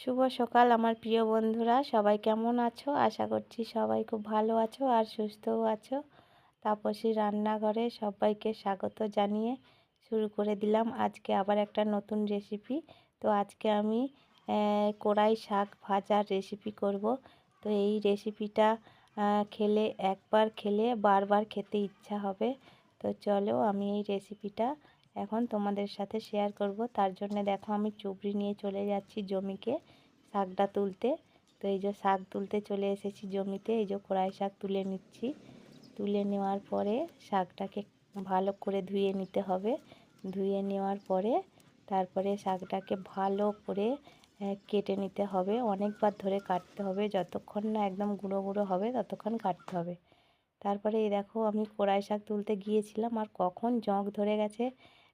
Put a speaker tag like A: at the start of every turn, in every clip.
A: শুভ সকাল আমার প্রিয় বন্ধুরা। সবাই কেমন আছো? আশা করছি সবাই খুব ভালো আছো আর সুস্থও আছো। তাপসী রান্নাঘরে সবাইকে স্বাগত জানিয়ে শুরু করে দিলাম আজকে আবার একটা নতুন রেসিপি তো আজকে আমি কড়াই শাক ভাজার রেসিপি করব। তো এই রেসিপিটা খেলে, একবার খেলে বারবার খেতে ইচ্ছা হবে। তো চলো আমি এই রেসিপিটা এখন তোমাদের সাথে শেয়ার করব। তার জন্য দেখো আমি চুবড়ি নিয়ে চলে যাচ্ছি জমিকে শাকটা তুলতে। তো এই যে শাক তুলতে চলে এসেছি জমিতে, এই যে কড়াই শাক তুলে নিচ্ছি। তুলে নেওয়ার পরে শাকটাকে ভালো করে ধুয়ে নিতে হবে। ধুয়ে নেওয়ার পরে তারপরে শাকটাকে ভালো করে কেটে নিতে হবে। অনেকবার ধরে কাটতে হবে। যতক্ষণ না একদম গুঁড়ো গুঁড়ো হবে, ততক্ষণ কাটতে হবে। তারপরে এই দেখো আমি কড়াই শাক তুলতে গিয়েছিলাম। আর কখন জঁক ধরে গেছে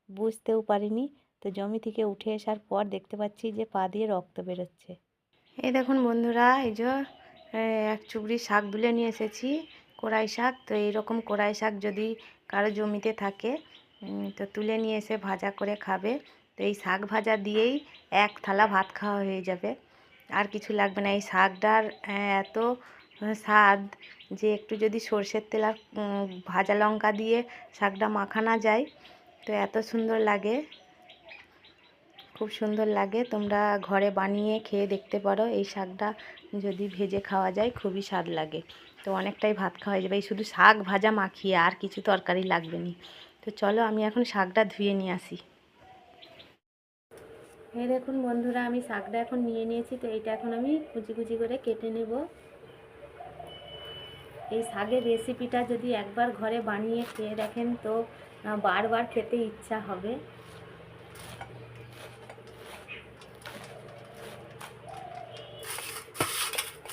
A: বুঝতেও পারিনি। তো জমি থেকে উঠে আসার পর দেখতে পাচ্ছি যে পা দিয়ে রক্ত বেরোচ্ছে। এই দেখুন বন্ধুরা, এই যে এক চুবড়ি শাক তুলে নিয়ে এসেছি, কড়াই শাক। তো এইরকম কড়াই শাক যদি কারও জমিতে থাকে তো তুলে নিয়ে এসে ভাজা করে খাবে। তো এই শাক ভাজা দিয়েই এক থালা ভাত খাওয়া হয়ে যাবে। আর কিছু লাগবে না। এই শাকটার এত স্বাদ যে একটু যদি সর্ষের তেল আর ভাজা লঙ্কা দিয়ে শাকটা মাখানো যায় তো এত সুন্দর লাগে। খুব সুন্দর লাগে। তোমরা ঘরে বানিয়ে খেয়ে দেখতে পারো। এই শাকটা যদি ভেজে খাওয়া যায়, খুবই স্বাদ লাগে। তো অনেকটাই ভাত খাওয়া যাবে। এই শুধু শাক ভাজা মাখিয়ে আর কিছু তরকারি লাগবে না। তো চলো, আমি এখন শাকটা ধুয়ে নিয়ে আসি। এই দেখুন বন্ধুরা, আমি শাকটা এখন নিয়ে নিয়েছি। তো এইটা এখন আমি কুচি কুচি করে কেটে নেব। এই শাকের রেসিপিটা যদি একবার ঘরে বানিয়ে খেয়ে দেখেন তো বারবার খেতে ইচ্ছা হবে।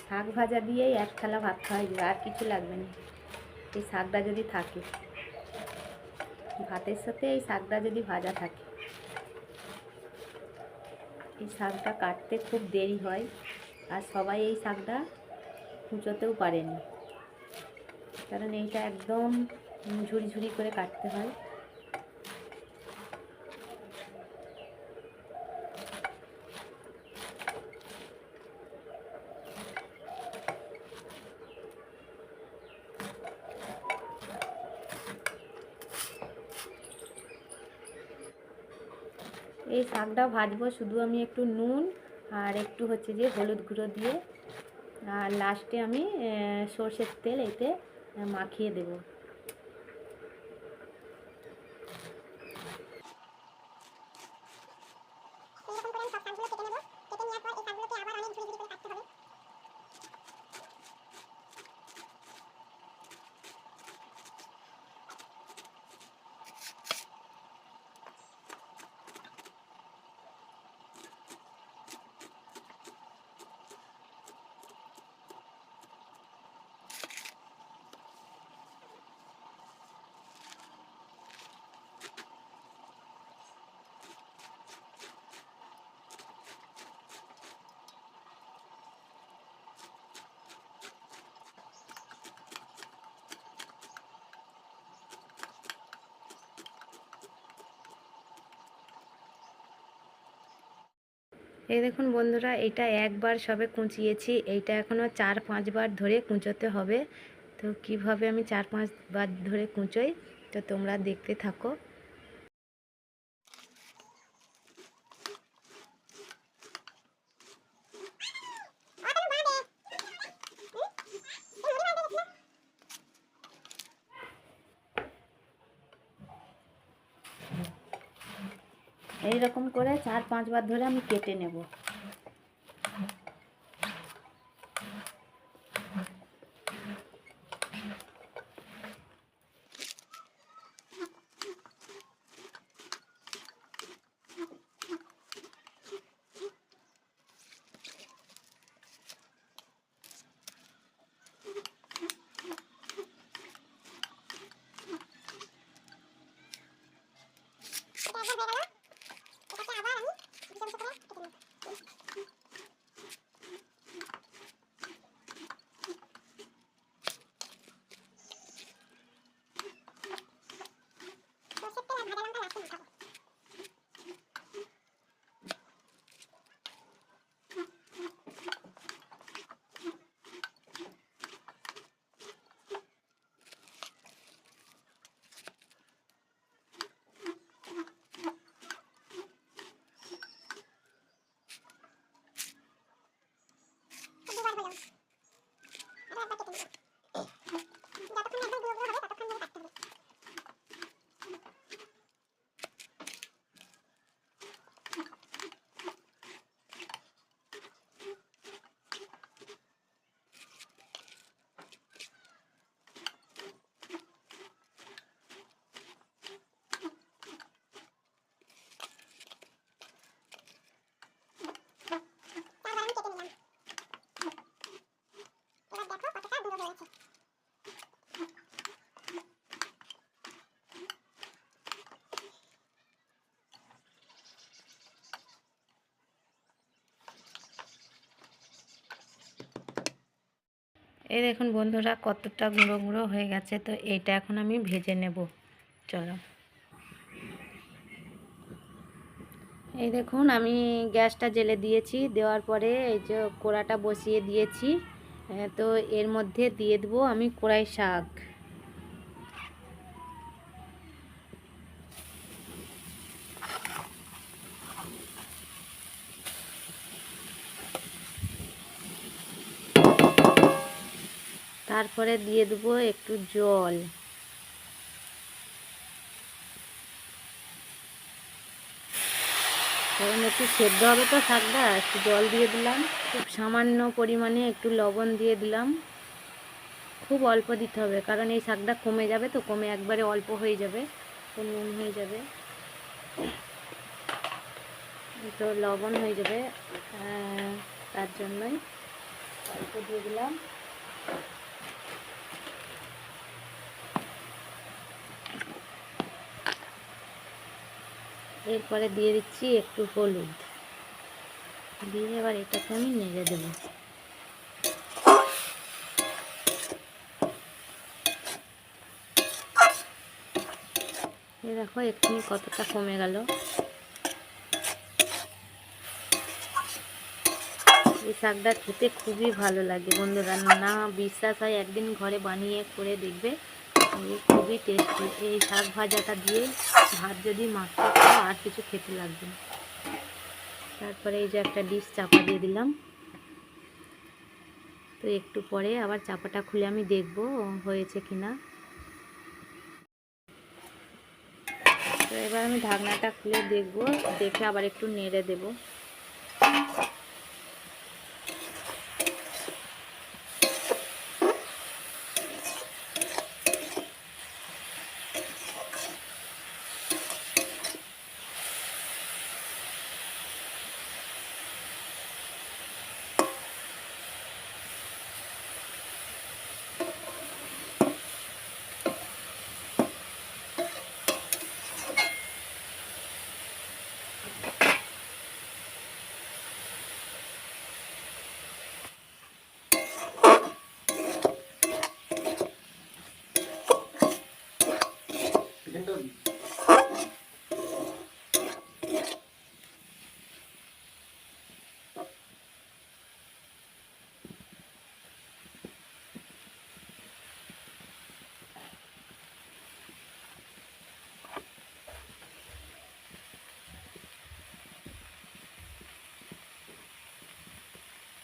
A: শাক ভাজা দিয়েই এক থালা ভাত খাওয়া যাবে, আর কিছু লাগবে না। এই শাকটা যদি থাকে, ভাতের সাথে এই শাকটা যদি ভাজা থাকে। এই শাকটা কাটতে খুব দেরি হয়, আর সবাই এই শাকটা কুচোতেও পারেনি। কারণ এইটা একদম ঝুড়ি ঝুড়ি করে কাটতে হয়। এই শাকটা ভাজবো, শুধু আমি একটু নুন আর একটু হচ্ছে যে হলুদ গুঁড়ো দিয়ে। আর লাস্টে আমি সর্ষের তেল এতে মাখিয়ে দেবো। এই দেখুন বন্ধুরা, এটা একবার সবে কুঁচিয়েছি। এইটা এখনও চার পাঁচবার ধরে কুঁচোতে হবে। তো কীভাবে আমি চার পাঁচবার ধরে কুঁচোই, তো তোমরা দেখতে থাকো। এই রকম করে চার পাঁচবার ধরে আমি কেটে নেব। এই দেখুন বন্ধুরা, কতটা গুঁড়ো গুঁড়ো হয়ে গেছে। তো এটা এখন আমি ভেজে নেব। চলো। এই দেখুন, আমি গ্যাসটা জেলে দিয়েছি। দেওয়ার পরে এই যে কোড়াটা বসিয়ে দিয়েছি। তো এর মধ্যে দিয়ে দেবো আমি কোড়াই শাক। তারপরে দিয়ে দেবো একটু জল। কারণ একটু সেদ্ধ হবে তো শাকটা, একটু জল দিয়ে দিলাম। খুব সামান্য পরিমাণে একটু লবণ দিয়ে দিলাম। খুব অল্প দিতে হবে, কারণ এই শাকটা কমে যাবে তো, কমে একবারে অল্প হয়ে যাবে, তো নুন হয়ে যাবে। তো লবণ হয়ে যাবে তার জন্যই অল্প দিয়ে দিলাম। এরপরে দিয়ে দিচ্ছি একটু হলুদ। দিয়ে এবার এটাকে আমি নেড়ে দেবো। দেখো, এক্ষুনি কতটা কমে গেল। এই শাকটা খেতে খুবই ভালো লাগে বন্ধুরা। না, বিশ্বাস হয় একদিন ঘরে বানিয়ে করে দেখবে। খুবই টেস্টি, এই শাক ভাজাটা দিয়ে ভাত যদি মাখতে খাও আর কিছু খেতে লাগবে না। তারপরে এই যে একটা ডিশ চাপা দিয়ে দিলাম। তো একটু পরে আবার চাপাটা খুলে আমি দেখব হয়েছে কিনা। তো এবার আমি ঢাকনাটা খুলে দেখব, দেখে আবার একটু নেড়ে দেব।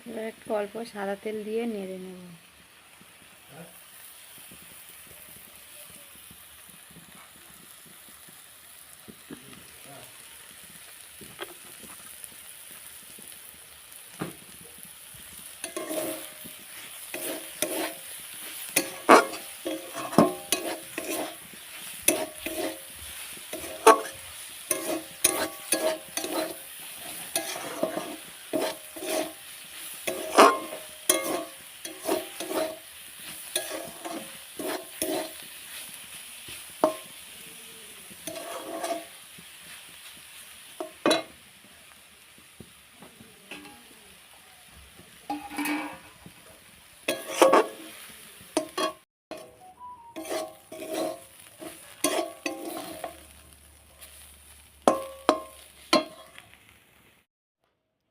A: এবার একটু অল্প সাদা তেল দিয়ে নেড়ে নেব।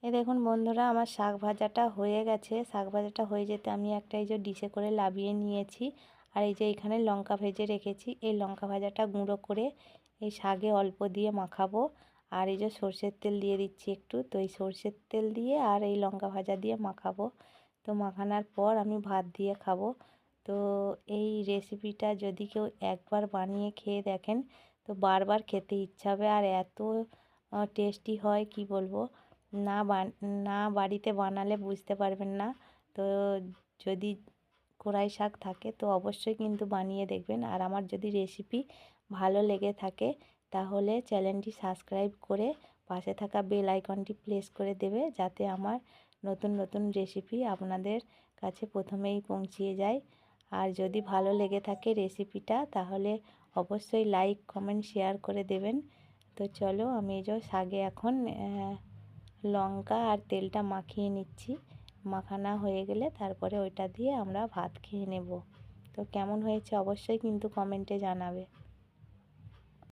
A: এই দেখুন বন্ধুরা, আমার শাক ভাজাটা হয়ে গেছে। শাক ভাজাটা হয়ে যেতে আমি একটা এই যে ডিশে করে লাবিয়ে নিয়েছি। আর এই যে এখানে লঙ্কা ভেজে রেখেছি। এই লঙ্কা ভাজাটা গুঁড়ো করে এই শাকে অল্প দিয়ে মাখাবো। আর এই যে সর্ষের তেল দিয়ে দিচ্ছি একটু। তো এই সর্ষের তেল দিয়ে আর এই লঙ্কা ভাজা দিয়ে মাখাবো। তো মাখানোর পর আমি ভাত দিয়ে খাব। তো এই রেসিপিটা যদি কেউ একবার বানিয়ে খেয়ে দেখেন, তো বারবার খেতে ইচ্ছা হবে। আর এত টেস্টি হয়, কি বলব? না বান, না বাড়িতে বানালে বুঝতে পারবেন না। তো যদি কড়াই শাক থাকে তো অবশ্যই কিন্তু বানিয়ে দেখবেন। আর আমার যদি রেসিপি ভালো লেগে থাকে তাহলে চ্যানেলটি সাবস্ক্রাইব করে পাশে থাকা বেল আইকনটি প্রেস করে দেবে যাতে আমার নতুন নতুন রেসিপি আপনাদের কাছে প্রথমেই পৌঁছিয়ে যায়। আর যদি ভালো লেগে থাকে রেসিপিটা তাহলে অবশ্যই লাইক কমেন্ট শেয়ার করে দেবেন। তো চলো আমি যে শাগে এখন লঙ্কা আর তেলটা মাখিয়ে নিচ্ছি। মাখানো হয়ে গেলে তারপরে ওইটা দিয়ে আমরা ভাত খেয়ে নেব। তো কেমন হয়েছে অবশ্যই কিন্তু কমেন্টে জানাবে।